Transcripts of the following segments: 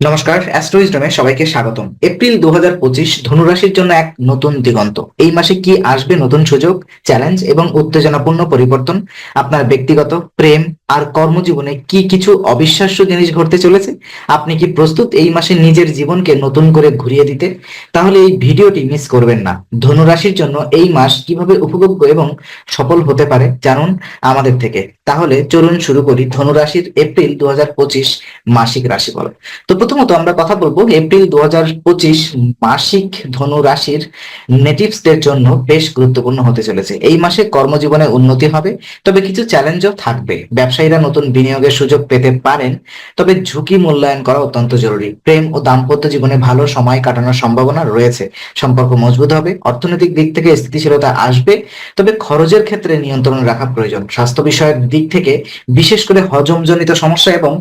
নমস্কার অ্যাস্ট্রোইজডমে সবাইকে স্বাগতম। এপ্রিল দু হাজার পঁচিশ ধনুরাশির জন্য এক নতুন দিগন্ত। এই মাসে কি আসবে নতুন সুযোগ চ্যালেঞ্জ এবং উত্তেজনাপূর্ণ পরিবর্তন? আপনার ব্যক্তিগত, প্রেম আর কর্মজীবনে কি কিছু অবিশ্বাস্য জিনিস ঘটতে চলেছে? আপনি কি প্রস্তুত এই মাসে নিজের জীবনকে নতুন করে ঘুরিয়ে দিতে? তাহলে এই ভিডিওটি মিস করবেন না। ধনুরাশির জন্য এই মাস কীভাবে উপভোগ্য এবং সফল হতে পারে জানুন আমাদের থেকে। তাহলে চলুন শুরু করি ধনুরাশির এপ্রিল দু হাজার পঁচিশ মাসিক রাশিফল। তো প্রথমত আমরা কথা বলব এপ্রিল দু হাজার পঁচিশ মাসিক ধনু রাশির নেটিভসদের জন্য বেশ গুরুত্বপূর্ণ হতে চলেছে। এই মাসে কর্মজীবনে উন্নতি হবে, তবে কিছু চ্যালেঞ্জও থাকবে। ব্যবসায়ীরা নতুন বিনিয়োগের সুযোগ পেতে পারেন, তবে ঝুঁকি মূল্যায়ন করা অত্যন্ত জরুরি। প্রেম ও দাম্পত্য জীবনে ভালো সময় কাটানোর সম্ভাবনা রয়েছে। সম্পর্ক মজবুত হবে, অর্থনৈতিক দিক থেকে স্থিতিশীলতা আসবে, তবে খরচের ক্ষেত্রে নিয়ন্ত্রণ রাখা প্রয়োজন। স্বাস্থ্য বিষয়ের দিক থেকে বিশেষ করে হজমজনিত সমস্যা এবং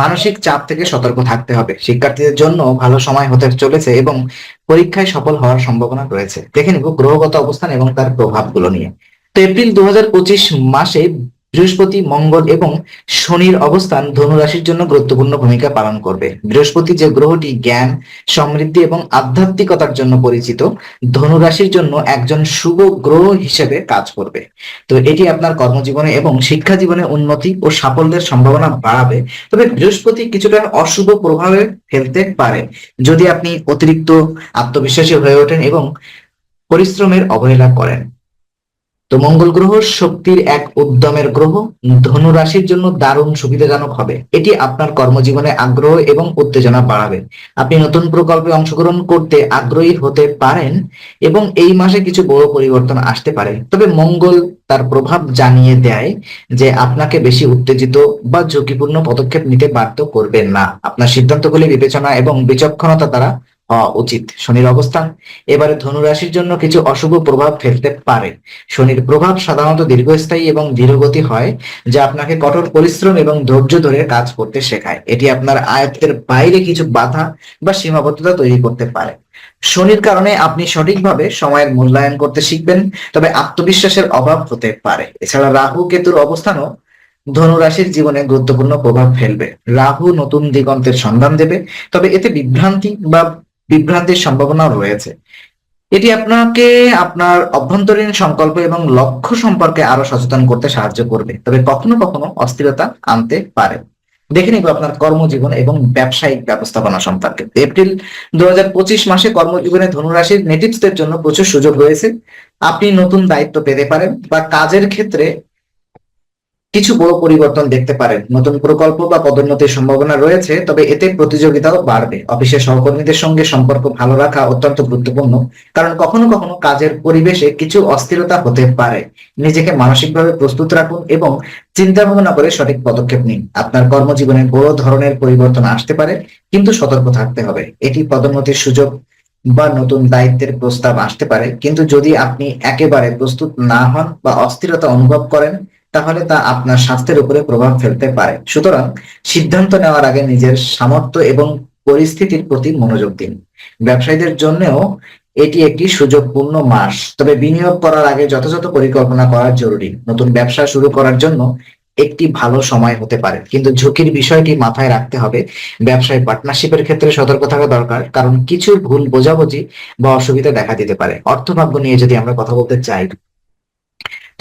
মানসিক চাপ থেকে সতর্ক থাকতে হবে। শিক্ষার্থীদের জন্য ভালো সময় হতে চলেছে এবং পরীক্ষায় সফল হওয়ার সম্ভাবনা রয়েছে। দেখে নিব গ্রহগত অবস্থান এবং তার প্রভাবগুলো নিয়ে। তো এপ্রিল দু হাজার পঁচিশ মাসে বৃহস্পতি, মঙ্গল এবং শনির অবস্থান ধনুরাশির জন্য গুরুত্বপূর্ণ ভূমিকা পালন করবে। বৃহস্পতি যে গ্রহটি জ্ঞান, সমৃদ্ধি এবং আধ্যাত্মিকতার জন্য পরিচিত ধনুরাশির জন্য একজন শুভ গ্রহ হিসেবে কাজ করবে। তো এটি আপনার কর্মজীবনে এবং শিক্ষা জীবনে উন্নতি ও সাফল্যের সম্ভাবনা বাড়াবে। তবে বৃহস্পতি কিছুটা অশুভ প্রভাবে ফেলতে পারে। যদি আপনি অতিরিক্ত আত্মবিশ্বাসী হয়ে ওঠেন এবং পরিশ্রমের অবহেলা করেন তো মঙ্গল গ্রহ শক্তির এক উদ্যমের গ্রহ, ধনু রাশির জন্য দারুণ সুবিধাজনক হবে। এটি আপনার কর্মজীবনে আগ্রহ এবং উত্তেজনা বাড়াবে। আপনি নতুন প্রকল্পে অংশগ্রহণ করতে আগ্রহী হতে পারেন এবং এই মাসে কিছু বড় পরিবর্তন আসতে পারে। তবে মঙ্গল তার প্রভাব জানিয়ে দেয় যে আপনাকে বেশি উত্তেজিত বা ঝুঁকিপূর্ণ পদক্ষেপ নিতে বাধ্য করবেন না। আপনার সিদ্ধান্তগুলি বিবেচনা এবং বিচক্ষণতা দ্বারা হওয়া উচিত। শনির অবস্থান। এবারে ধনুরাশির জন্য কিছু অশুভ প্রভাব ফেলতে পারে। শনির প্রভাব সাধারণত দীর্ঘস্থায়ী এবং ধীরগতি হয়, যা আপনাকে কঠোর পরিশ্রম এবং ধৈর্য ধরে কাজ করতে শেখায়। এটি আপনার আয়ত্তের বাইরে কিছু বাধা বা সীমাবদ্ধতা তৈরি করতে পারে। শনির কারণে আপনি সঠিকভাবে সময়ের মূল্যায়ন করতে শিখবেন, তবে আত্মবিশ্বাসের অভাব হতে পারে। এছাড়া রাহু কেতুর অবস্থানও ধনুরাশির জীবনে গুরুত্বপূর্ণ প্রভাব ফেলবে। রাহু নতুন দিগন্তের সন্ধান দেবে, তবে এতে বিভ্রান্তি বা বিভ্রান্তির সম্ভাবনাও রয়েছে। এটি আপনাকে আপনার অভ্যন্তরীণ সংকল্প এবং লক্ষ্য সম্পর্কে আরও সচেতন করতে সাহায্য করবে, তবে কখনো কখনো অস্থিরতা আনতে পারে। দেখে নিব আপনার কর্মজীবন এবং ব্যবসায়িক ব্যবস্থাপনা সম্পর্কে। এপ্রিল দু হাজার পঁচিশ মাসে কর্মজীবনে ধনুরাশির নেটিভসদের জন্য প্রচুর সুযোগ রয়েছে। আপনি নতুন দায়িত্ব পেতে পারেন বা কাজের ক্ষেত্রে কিছু বড় পরিবর্তন দেখতে পারেন। নতুন প্রকল্প বা পদোন্নতির সম্ভাবনা রয়েছে, তবে এতে প্রতিযোগিতাও বাড়বে। অফিসের সহকর্মীদের সঙ্গে সম্পর্ক ভালো রাখা অত্যন্ত গুরুত্বপূর্ণ, কারণ কখনো কখনো কাজের পরিবেশে কিছু অস্থিরতা হতে পারে। নিজেকে মানসিকভাবে প্রস্তুত রাখুন এবং চিন্তা ভাবনা করে সঠিক পদক্ষেপ নিন। আপনার কর্মজীবনে বড় ধরনের পরিবর্তন আসতে পারে, কিন্তু সতর্ক থাকতে হবে। এটি পদোন্নতির সুযোগ বা নতুন দায়িত্বের প্রস্তাব আসতে পারে, কিন্তু যদি আপনি একেবারে প্রস্তুত না হন বা অস্থিরতা অনুভব করেন তাহলে তা আপনার স্বাস্থ্যের উপরে প্রভাব ফেলতে পারে। সুতরাং সিদ্ধান্ত নেওয়ার আগে নিজের সামর্থ্য এবং পরিস্থিতির প্রতি মনোযোগ দিন। ব্যবসায়ীদের জন্যও এটি একটি সুযোগপূর্ণ মাস। তবে বিনিয়োগ করার আগে যথাযথ পরিকল্পনা করা জরুরি। নতুন ব্যবসা শুরু করার জন্য একটি ভালো সময় হতে পারে। কিন্তু ঝুঁকির বিষয়টি মাথায় রাখতে হবে। ব্যবসায় পার্টনারশিপের ক্ষেত্রে সতর্ক থাকা দরকার, কারণ কিছু ভুল বোঝাবুঝি বা অসুবিধা দেখা দিতে পারে। অর্থভাগ্য নিয়ে যদি আমরা কথা বলতে চাই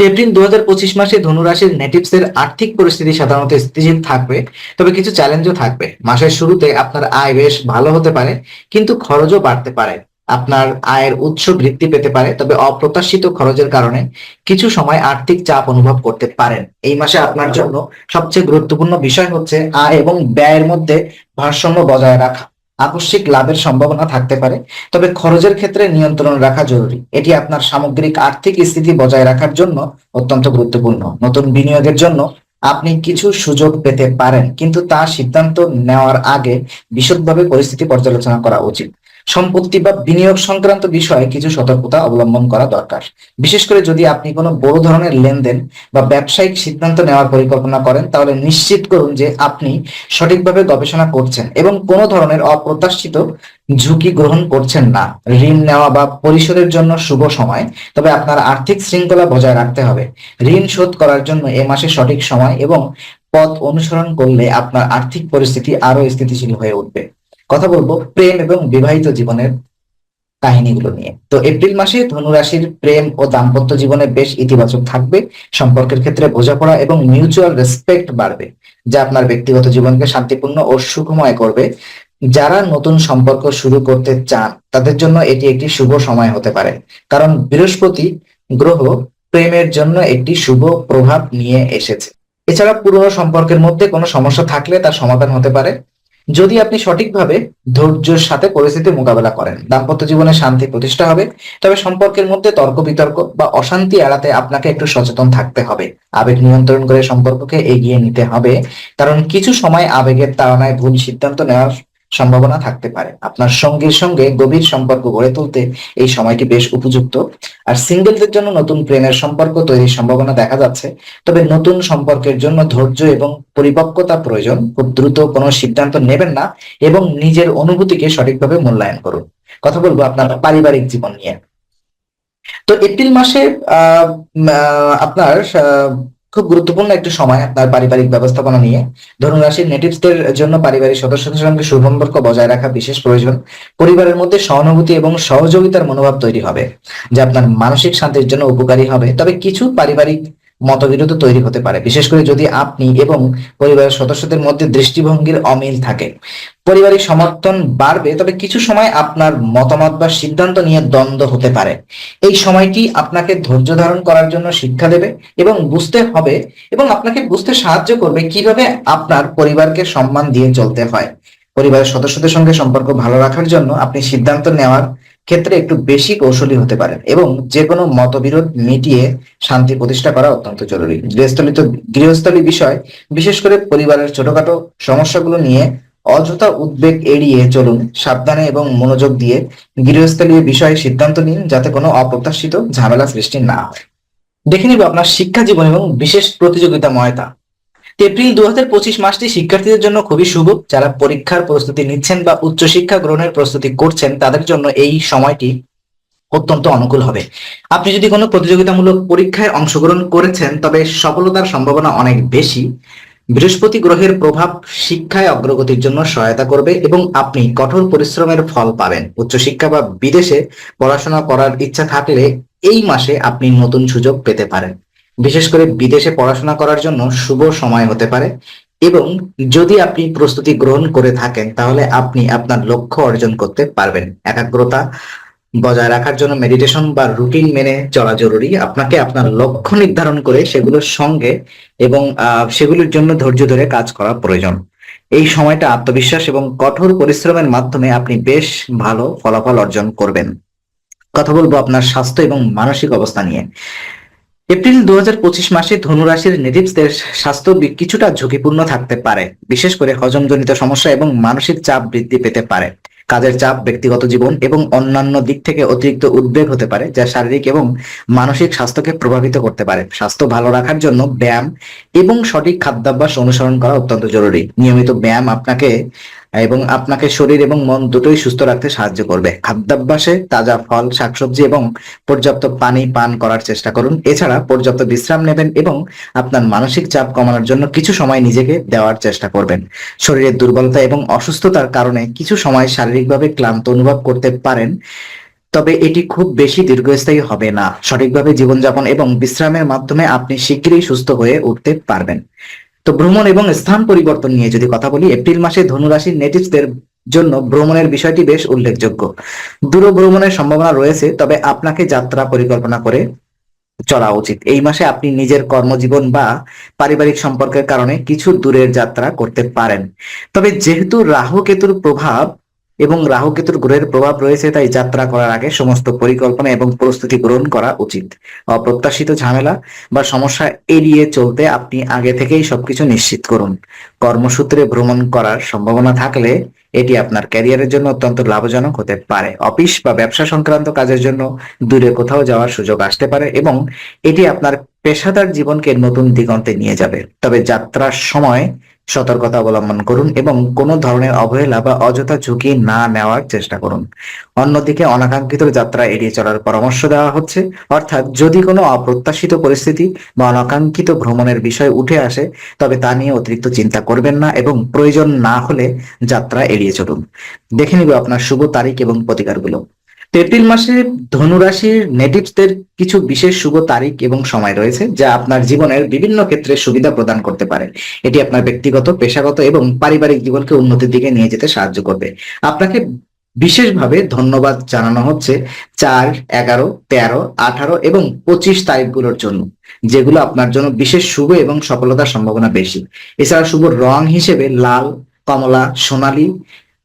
এপ্রিল দু হাজার পঁচিশ মাসে ধনুরাশির নেটিভস এর আর্থিক পরিস্থিতি সাধারণত স্থিতিশীল থাকবে, তবে কিছু চ্যালেঞ্জও থাকবে। মাসের শুরুতে আপনার আয় বেশ ভালো হতে পারে, কিন্তু খরচও বাড়তে পারে। আপনার আয়ের উৎস বৃদ্ধি পেতে পারে, তবে অপ্রত্যাশিত খরচের কারণে কিছু সময় আর্থিক চাপ অনুভব করতে পারেন। এই মাসে আপনার জন্য সবচেয়ে গুরুত্বপূর্ণ বিষয় হচ্ছে আয় এবং ব্যয়ের মধ্যে ভারসাম্য বজায় রাখা। আকস্মিক লাভের সম্ভাবনা থাকতে পারে। তবে খরচের ক্ষেত্রে নিয়ন্ত্রণ রাখা জরুরি। এটি আপনার সামগ্রিক আর্থিক স্থিতি বজায় রাখার জন্য অত্যন্ত গুরুত্বপূর্ণ। নতুন বিনিয়োগের জন্য আপনি কিছু সুযোগ পেতে পারেন, কিন্তু তা সিদ্ধান্ত নেওয়ার আগে বিশদভাবে পরিস্থিতি পর্যালোচনা করা উচিত। সম্পত্তি বা বিনিয়োগ সংক্রান্ত বিষয়ে কিছু সতর্কতা অবলম্বন করা দরকার। বিশেষ করে যদি আপনি কোনো বড় ধরনের লেনদেন বা ব্যবসায়িক সিদ্ধান্ত নেওয়ার পরিকল্পনা করেন, তাহলে নিশ্চিত করুন যে আপনি সঠিকভাবে গবেষণা করছেন এবং কোনো ধরনের অপ্রত্যাশিত ঝুঁকি গ্রহণ করছেন না। ঋণ নেওয়া বা পরিশোধের জন্য শুভ সময়, তবে আপনার আর্থিক শৃঙ্খলা বজায় রাখতে হবে। ঋণ শোধ করার জন্য এ মাসে সঠিক সময় এবং পথ অনুসরণ করলে আপনার আর্থিক পরিস্থিতি আরও স্থিতিশীল হয়ে উঠবে। কথা বলব প্রেম এবং বিবাহিত জীবনের কাহিনীগুলো নিয়ে। তো এপ্রিল মাসে ধনুরাশির প্রেম ও দাম্পত্য জীবনে বেশ ইতিবাচক থাকবে, সম্পর্কের ক্ষেত্রে বোঝাপড়া এবং মিউচুয়াল রেসপেক্ট বাড়বে, যা আপনার ব্যক্তিগত জীবনকে শান্তিপূর্ণ ও সুখময় করবে। যারা নতুন সম্পর্ক শুরু করতে চান, তাদের জন্য এটি একটি শুভ সময় হতে পারে। কারণ বৃহস্পতি গ্রহ প্রেমের জন্য একটি শুভ প্রভাব নিয়ে এসেছে। এছাড়া পুরনো সম্পর্কের মধ্যে কোনো সমস্যা থাকলে তার সমাধান হতে পারে। যদি আপনি সঠিকভাবে ধৈর্যের সাথে পরিস্থিতি মোকাবেলা করেন, দাম্পত্য জীবনে শান্তি প্রতিষ্ঠা হবে, তবে সম্পর্কের মধ্যে তর্ক বিতর্ক বা অশান্তি এড়াতে আপনাকে একটু সচেতন থাকতে হবে। আবেগ নিয়ন্ত্রণ করে সম্পর্ককে এগিয়ে নিতে হবে, কারণ কিছু সময় আবেগের তাড়নায় ভুল সিদ্ধান্ত নেওয়ার সম্ভাবনা থাকতে পারে। আপনার সঙ্গীর সঙ্গে গভীর সম্পর্ক গড়ে তুলতে এই সময়টি বেশ উপযুক্ত। আর সিঙ্গেলদের জন্য নতুন প্রেমের সম্পর্ক তৈরির সম্ভাবনা দেখা যাচ্ছে। তবে নতুন সম্পর্কের জন্য ধৈর্য এবং পরিপক্কতা প্রয়োজন। খুব দ্রুত কোনো সিদ্ধান্ত নেবেন না এবং নিজের অনুভূতিকে সঠিকভাবে মূল্যায়ন করুন। কথা বলব আপনার পারিবারিক জীবন নিয়ে। তো এপ্রিল মাসে আপনার খুব গুরুত্বপূর্ণ একটি সময় আপনার পারিবারিক ব্যবস্থাপনা নিয়ে। ধরুন, রাশির নেটিভসদের জন্য পারিবারিক সদস্যদের সঙ্গে সুসম্পর্ক বজায় রাখা বিশেষ প্রয়োজন। পরিবারের মধ্যে সহানুভূতি এবং সহযোগিতার মনোভাব তৈরি হবে, যা আপনার মানসিক শান্তির জন্য উপকারী হবে। তবে কিছু পারিবারিক মতবিরোধ তৈরি হতে পারে। বিশেষ করে যদি আপনি এবং পরিবারের সদস্যদের মধ্যে দৃষ্টিভঙ্গির অমিল থাকে। পারিবারিক সমর্থন বাড়বে, তবে কিছু সময় আপনার মতামত বা সিদ্ধান্ত নিয়ে দ্বন্দ্ব হতে পারে। এই সময়টি আপনাকে ধৈর্য ধারণ করার জন্য শিক্ষা দেবে এবং বুঝতে হবে এবং আপনাকে বুঝতে সাহায্য করবে কীভাবে আপনার পরিবারকে সম্মান দিয়ে চলতে হয়। পরিবারের সদস্যদের সঙ্গে সম্পর্ক ভালো রাখার জন্য আপনি সিদ্ধান্ত নেওয়ার ক্ষেত্রে একটু বেশি কৌশলী হতে পারেন এবং যে কোনো মতবিরোধ মিটিয়ে শান্তি প্রতিষ্ঠা করা অত্যন্ত জরুরি। গৃহস্থলিত, গৃহস্থলী বিষয়, বিশেষ করে পরিবারের ছোটখাটো সমস্যাগুলো নিয়ে অযথা উদ্বেগ এড়িয়ে চলুন, সাবধানে এবং মনোযোগ দিয়ে গৃহস্থলীয় বিষয়ে সিদ্ধান্ত নিন যাতে কোনো অপ্রত্যাশিত ঝামেলা সৃষ্টি না হয়। দেখে নিব আপনার শিক্ষা জীবন এবং বিশেষ প্রতিযোগিতাময়তা। এপ্রিল দু হাজার পঁচিশ মাসটি শিক্ষার্থীদের জন্য খুবই শুভ। যারা পরীক্ষার প্রস্তুতি নিচ্ছেন বা উচ্চশিক্ষা গ্রহণের প্রস্তুতি করছেন, তাদের জন্য এই সময়টি অত্যন্ত অনুকূল হবে। আপনি যদি কোনো প্রতিযোগিতামূলক পরীক্ষায় অংশগ্রহণ করেছেন, তবে সফলতার সম্ভাবনা অনেক বেশি। বৃহস্পতি গ্রহের প্রভাব শিক্ষায় অগ্রগতির জন্য সহায়তা করবে এবং আপনি কঠোর পরিশ্রমের ফল পাবেন। উচ্চশিক্ষা বা বিদেশে পড়াশোনা করার ইচ্ছা থাকলে এই মাসে আপনি নতুন সুযোগ পেতে পারেন। বিশেষ করে বিদেশে পড়াশোনা করার জন্য শুভ সময় হতে পারে। এবং যদি আপনি প্রস্তুতি গ্রহণ করে থাকেন, তাহলে আপনি আপনার লক্ষ্য অর্জন করতে পারবেন। একাগ্রতা বজায় রাখার জন্য মেডিটেশন বা রুটিন মেনে চলা জরুরি। আপনাকে আপনার লক্ষ্য নির্ধারণ করে সেগুলোর সঙ্গে এবং সেগুলোর জন্য ধৈর্য ধরে কাজ করা প্রয়োজন। এই সময়টা আত্মবিশ্বাস এবং কঠোর পরিশ্রমের মাধ্যমে আপনি বেশ ভালো ফলাফল অর্জন করবেন। কথা বলব আপনার স্বাস্থ্য এবং মানসিক অবস্থা নিয়ে। এপ্রিল দু হাজার পঁচিশ মাসে ধনুরাশির নেটিভসদের স্বাস্থ্য কিছুটা ঝুঁকিপূর্ণ থাকতে পারে, বিশেষ করে হজমজনিত সমস্যা এবং মানসিক চাপ বৃদ্ধি পেতে পারে। কাজের চাপ, ব্যক্তিগত জীবন এবং অন্যান্য দিক থেকে অতিরিক্ত উদ্বেগ হতে পারে, যা শারীরিক এবং মানসিক স্বাস্থ্যকে প্রভাবিত করতে পারে। স্বাস্থ্য ভালো রাখার জন্য ব্যায়াম এবং সঠিক খাদ্যাভ্যাস অনুসরণ করা অত্যন্ত জরুরি। নিয়মিত ব্যায়াম আপনাকে এবং আপনাকে শরীর এবং মন দুটোই সুস্থ রাখতে সাহায্য করবে। খাদ্যাভ্যাসে তাজা ফল, শাকসবজি এবং পর্যাপ্ত পানি পান করার চেষ্টা করুন। এছাড়া পর্যাপ্ত বিশ্রাম নেবেন এবং আপনার মানসিক চাপ কমানোর জন্য কিছু সময় নিজেকে দেওয়ার চেষ্টা করবেন। শরীরের দুর্বলতা এবং অসুস্থতার কারণে কিছু সময় শারীরিকভাবে ক্লান্ত অনুভব করতে পারেন, তবে এটি খুব বেশি দীর্ঘস্থায়ী হবে না। সঠিকভাবে জীবনযাপন এবং বিশ্রামের মাধ্যমে আপনি শীঘ্রই সুস্থ হয়ে উঠতে পারবেন। তো ভ্রমণ এবং স্থান পরিবর্তন নিয়ে যদি কথা বলি, এপ্রিল মাসে ধনুরাশির নেটিভসদের জন্য ভ্রমণের বিষয়টি বেশ উল্লেখযোগ্য। দূর ভ্রমণের সম্ভাবনা রয়েছে, তবে আপনাকে যাত্রা পরিকল্পনা করে চলা উচিত। এই মাসে আপনি নিজের কর্মজীবন বা পারিবারিক সম্পর্কের কারণে কিছু দূরের যাত্রা করতে পারেন। তবে যেহেতু রাহু কেতুর প্রভাব এবং রাহু কেতুর গ্রহের প্রভাব রয়েছে, তাই যাত্রা করার আগে সমস্ত পরিকল্পনা এবং প্রস্তুতি গ্রহণ করা উচিত। অপ্রত্যাশিত ঝামেলা বা সমস্যা এড়িয়ে চলতে আপনি আগে থেকেই সবকিছু নিশ্চিত করুন। কর্মসূত্রে ভ্রমণ করার সম্ভাবনা থাকলে এটি আপনার ক্যারিয়ারের জন্য অত্যন্ত লাভজনক হতে পারে। অফিস বা ব্যবসা সংক্রান্ত কাজের জন্য দূরে কোথাও যাওয়ার সুযোগ আসতে পারে এবং এটি আপনার পেশাদার জীবনকে নতুন দিগন্তে নিয়ে যাবে। তবে যাত্রার সময় সতর্কতা অবলম্বন করুন এবং কোনো ধরনের অবহেলা বা অযথা ঝুঁকি না নেওয়ার চেষ্টা করুন। অন্যদিকে অনাকাঙ্ক্ষিত যাত্রা এড়িয়ে চলার পরামর্শ দেওয়া হচ্ছে। অর্থাৎ যদি কোনো অপ্রত্যাশিত পরিস্থিতি বা অনাকাঙ্ক্ষিত ভ্রমণের বিষয় উঠে আসে, তবে তা নিয়ে অতিরিক্ত চিন্তা করবেন না এবং প্রয়োজন না হলে যাত্রা এড়িয়ে চলুন। দেখে নিব আপনার শুভ তারিখ এবং প্রতিকারগুলো। তো এপ্রিল মাসে ধনুরাশির নেটিভসদের কিছু বিশেষ শুভ তারিখ এবং সময় রয়েছে, যা আপনার জীবনের বিভিন্ন ক্ষেত্রে সুবিধা প্রদান করতে পারে। এটি আপনার ব্যক্তিগত, পেশাগত এবং পারিবারিক জীবনকে উন্নতির দিকে নিয়ে যেতে সাহায্য করবে। আপনাকে বিশেষভাবে ধন্যবাদ জানানো হচ্ছে চার, এগারো, তেরো, আঠারো এবং পঁচিশ তারিখগুলোর জন্য, যেগুলো আপনার জন্য বিশেষ শুভ এবং সফলতার সম্ভাবনা বেশি। এছাড়া শুভ রং হিসেবে লাল, কমলা, সোনালী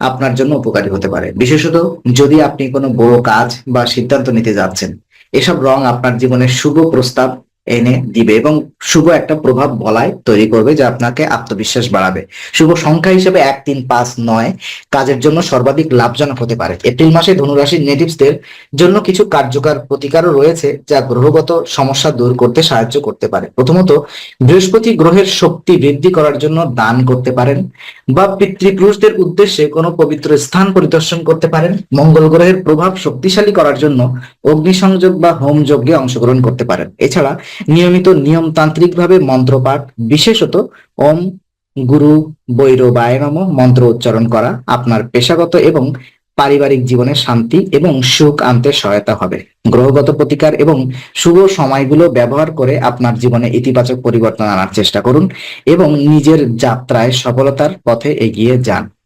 আপনার জন্য উপকারী হতে পারে। বিশেষত যদি আপনি কোনো বড় কাজ বা সিদ্ধান্ত নিতে যাচ্ছেন, এসব রং আপনার জীবনের শুভ প্রস্তাব এনে দিবে এবং শুভ একটা প্রভাব বলায় তৈরি করবে যা আপনাকে আত্মবিশ্বাস বাড়াবে। শুভ সংখ্যা হিসেবে এক, তিন, পাঁচ, নয় কাজের জন্য সর্বাধিক লাভজনক হতে পারে। এপ্রিল মাসে ধনুরাশির নেটিভসদের জন্য কিছু কার্যকর প্রতিকারও রয়েছে যা গ্রহগত সমস্যা দূর করতে সাহায্য করতে পারে। প্রথমত, বৃহস্পতি গ্রহের শক্তি বৃদ্ধি করার জন্য দান করতে পারেন বা পিতৃপুরুষদের উদ্দেশ্যে কোনো পবিত্র স্থান পরিদর্শন করতে পারেন। মঙ্গল গ্রহের প্রভাব শক্তিশালী করার জন্য অগ্নিসংযোগ বা হোম যজ্ঞে অংশগ্রহণ করতে পারেন। এছাড়া নিয়মিত নিয়মতান্ত্রিকভাবে মন্ত্রপাঠ, বিশেষত ওম গুরু বৈরবায় নম মন্ত্র উচ্চারণ করা আপনার পেশাগত এবং পারিবারিক জীবনে শান্তি এবং সুখ আনতে সহায়তা হবে। গ্রহগত প্রতিকার এবং শুভ সময়গুলো ব্যবহার করে আপনার জীবনে ইতিবাচক পরিবর্তন আনার চেষ্টা করুন এবং নিজের যাত্রায় সফলতার পথে এগিয়ে যান।